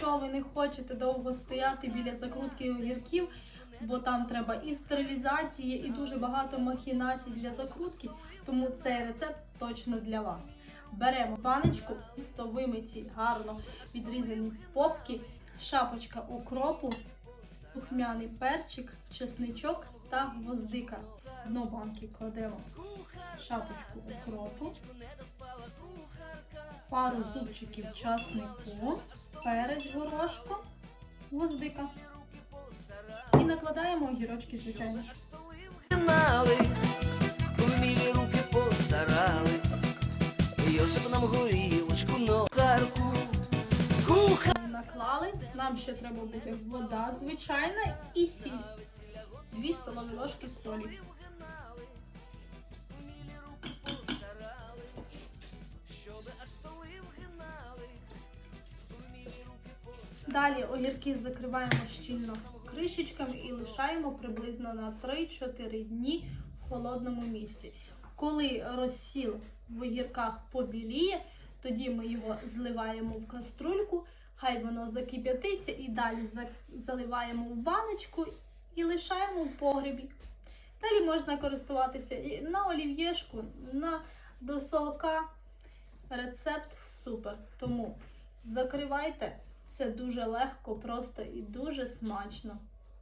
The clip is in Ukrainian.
якщо ви не хочете довго стояти біля закрутки огірків, бо там треба і стерилізації, і дуже багато махінацій для закрутки, тому цей рецепт точно для вас. Беремо баночку, чисто вимиті, гарно відрізані попки, шапочка укропу, духмяний перчик, чесничок та гвоздика. Дно банки кладемо шапочку укропу, пару зубчиків часнику, перець горошку, гвоздика. І накладаємо огірочки, звичайно вмілі руки постарались, Йосип нам горілочку на карку. Наклали. Нам ще треба буде вода звичайна і сіль. Дві столові ложки солі. Далі огірки закриваємо щільно кришечками і лишаємо приблизно на 3-4 дні в холодному місці. Коли розсіл в огірках побіліє, тоді ми його зливаємо в каструльку, хай воно закип'ятиться і далі заливаємо в баночку і лишаємо в погребі. Далі можна користуватися на олів'єшку, на досолка. Рецепт супер. Тому закривайте. Це дуже легко, просто і дуже смачно.